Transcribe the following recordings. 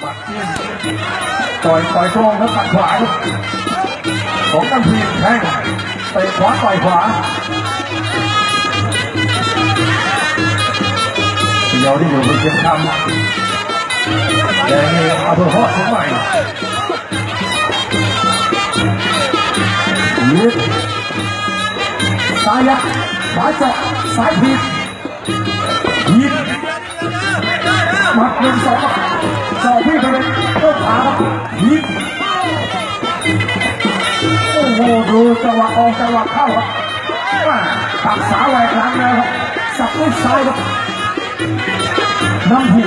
หมัดจิ้มต่อยต่อยตรงครับตัดขวาของกันทีแข้งเตะขวาต่อยขวาเดียวที่อยู่บนเชียงคำแดงนี่เอาเพื่อฮอดถึงใหม่ยืดซ้ายยัดขวาเจาะซ้ายผิดยิง หนึ่งสองเจาะพี่ไปเลยต้นขาครับยิงโอ้โหดูจังหวะออกจังหวะเข้าครับมาตักสาวแหวกหลังแล้วครับสับด้วยซ้ายครับน้ำผู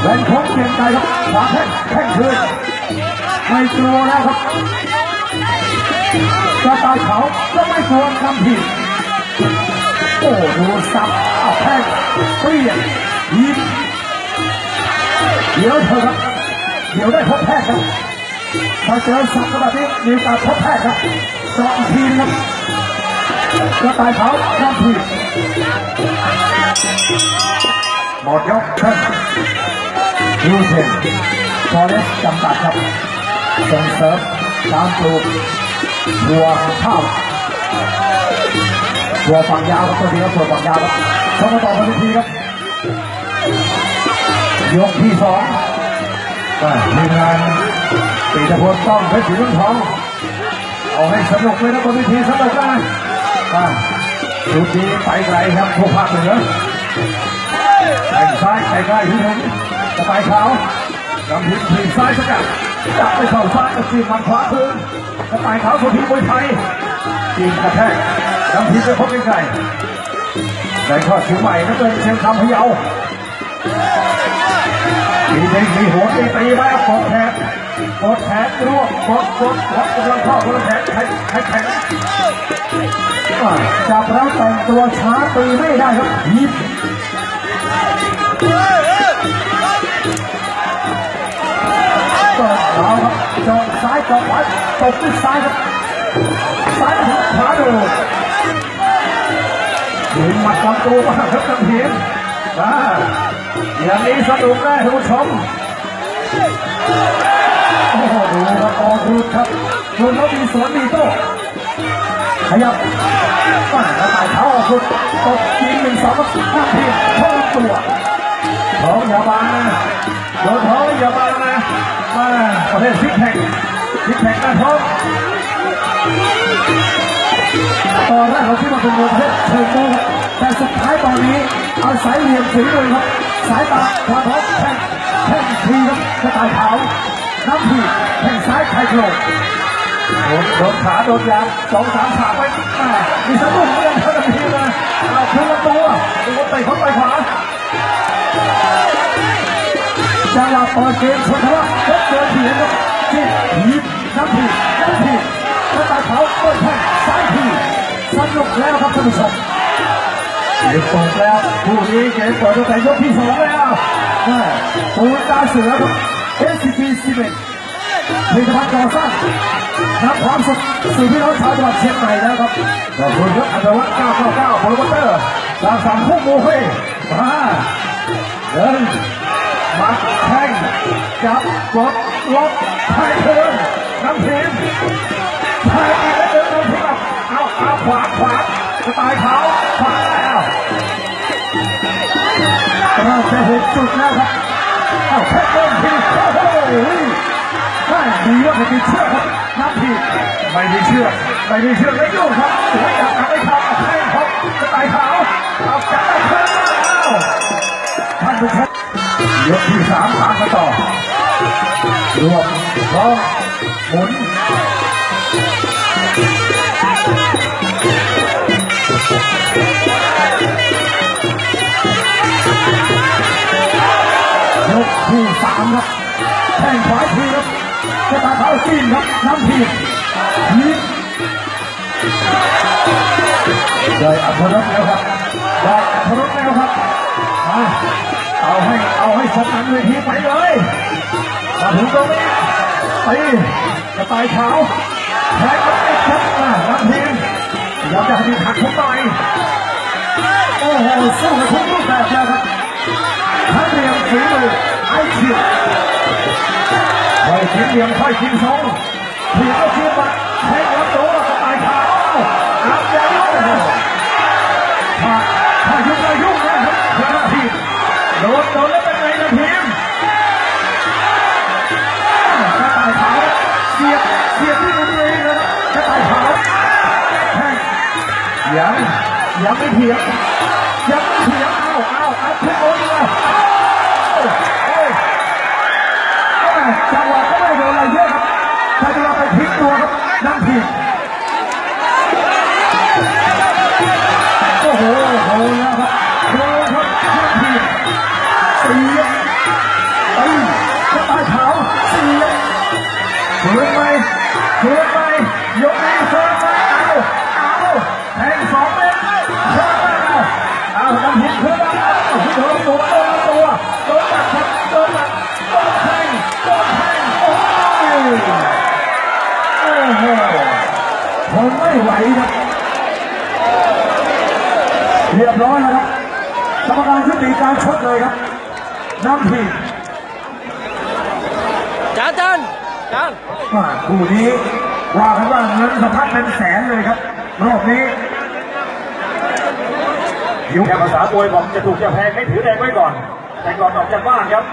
แหวนของเกียงไกรครับขวาแข้งแข้งคืนไม่กลัวแล้วครับกระต่ายเขาก็ไม่กลัวคำผิดโอ้ดูสับแข้งเปลี่ยนยิง เดี๋ยวเถอครับ เดี๋ยวได้พบแพทย์ครับถ้าเจอสับแบบนี้มีการพบแพทย์ครับเจาะอีกทีนะครับกระต่ายเขาคำผิดหมดยกเช่นยูเทนฟอเรสจำกัดครับส่งเสริมการปลูกบัวข้าวตัวฝังยาวครับตัวนี้ครับตัวฝังยาวครับเข้ามาต่อกันทีครับ ยกที่สองอ่าทีมงานปีตะพลต้องเพชรสีรุ่งทองเอาให้สนุกเลยนะบนเวทีสนุกนะอ่าชุดนี้ไปไกลครับพวกภาคเหนือแข่งซ้ายไปใกล้ที่หนึ่งกระต่ายขาวกำพิมทีซ้ายสกัดจับไปเข่าซ้ายกระจีบมันขวาคืนกระต่ายขาวสุธีมวยไทยจีนกระแทกน้ำพีไปพบใกล้ๆในข้อชิงใหม่นักเรียนเชียงคำพะเยา มีเด็กมีหัวตีตีไว้กดแขนกดแขนรวบกดกดกดกำลังเข้ากำลังแขนแข็งแข็งแข็งอ่าจับแล้วแต่งตัวช้าตีไม่ได้ครับยิบเปิดเอาครับจอดซ้ายจอดขวาตบด้วยซ้ายครับซ้ายถึงขวาดูถึงหมัดลำตัวมากครับท่านเห็นอ่า อย่างนี้สนุกได้ท่านผู้ชมโอ้โหดูครับออกรูดครับดูแล้วมีสวนมีโต้ขยับป้ากระต่ายเท้าออกรูดตบยิงหนึ่งสองครับท่านเพียเข้าลำตัวท้องอย่าบางนะโดนท้องอย่าบางนะมาประเภทซิกแพคซิกแพคหน้าท้อง ตอนแรกเราคิดว่าเป็นมวยประเภทเชิงโต้ครับแต่สุดท้ายตอนนี้เอาสายเหลี่ยมฝีมือครับสายตาขวาท้องแข้งแข้งทีครับกระต่ายขาวน้ำผีแข้งซ้ายไทยโครงโดนโดนขาโดนยางสองสามขาไปอ่ามีสะดุ้งเหมือนกันทันทีนะเอาคืนลำตัวดูว่าเตะเข้าไปขวาจังหวะเปิดเกมชนทว่าลดเกินเถียงครับจิ้มยิบน้ำผีน้ำผีกระต่ายขาวเปิดแข้งซ้ายผี สนุกแล้วครับท่านผู้ชมเกมเปิดแล้วคู่นี้เกมเปิดตั้งแต่ยกที่สองแล้วแม่ปูนตาเสือครับ SCP 11ผลิตภัณฑ์ก่อสร้างนับความสุขสู่พี่น้องชาวจังหวัดเชียงใหม่แล้วครับขอบคุณครับอัตวัฒน์999โปรโมเตอร์สามสามคู่มูเฟ่มาเดินมาแข่งจับกดล็อกไทยเทินน้ำทีมไทยากระต่ายขาวขวาแล้วเราจะเห็นจุดแล้วครับเอาแค่เดินทีโอ้โหได้ดีว่าไม่มีเชือกครับนับทีไม่มีเชือกไม่มีเชือกไม่ยุ่งครับหัวจับไม่เข้เอาแข้งเขากระต่ายขาเอาจับได้เพิ่มแล้วท่านผู้ชมยกที่สามผ่านมาต่อรวบร้องหมุนามครับแข้งขวาทีครับกระตาเท้าจีนครับน้ำทียิงได้อัพรสแล้วครับได้อัพรสแล้วครับมาเอาให้เอาให้สนั่นเวทีไปเลยมาถึงตรงนี้ตีกระต่ายขาวแทงก็ไม่ชัดมาน้ำทีอยากจะให้มีหักทุกหน่อยโอ้โหสู้กับทุก ครับทั้งเรียงฝีมือไอเฉียบกินเหลี่ยมค่อยกินทรงถีบก็ถีบมาแทงลำตัวสไตล์ขาอัพยังโอ้โหถ้าถ้ายุ่งก็ยุ่งนะครับเพื่อนทีมโดนโดนแล้วเป็นไงนะทีมกระต่ายขาวเสียบเสียบที่มือเองนะครับกระต่ายขาวแทงยังยังไม่เถียงยังไม่เถียงเอาเอาเอาขึ้นบนเลยเอ้ย จังหวะก็ไม่โดนอะไรเยอะครับถ้าจะเราไปพลิก ตัว รียบร้อยแล้วครับกรรมการยุติการชกเลยครับน้ำทีมจานจานจานว่าคู่นี้ว่ากันว่าเงินสะพัดเป็นแสนเลยครับรอบนี้ยุคแค่ภาษาโวยบอกจะถูกจะแพงให้ถือแดงไว้ก่อน แต่ก่อนออกจากบ้านครับ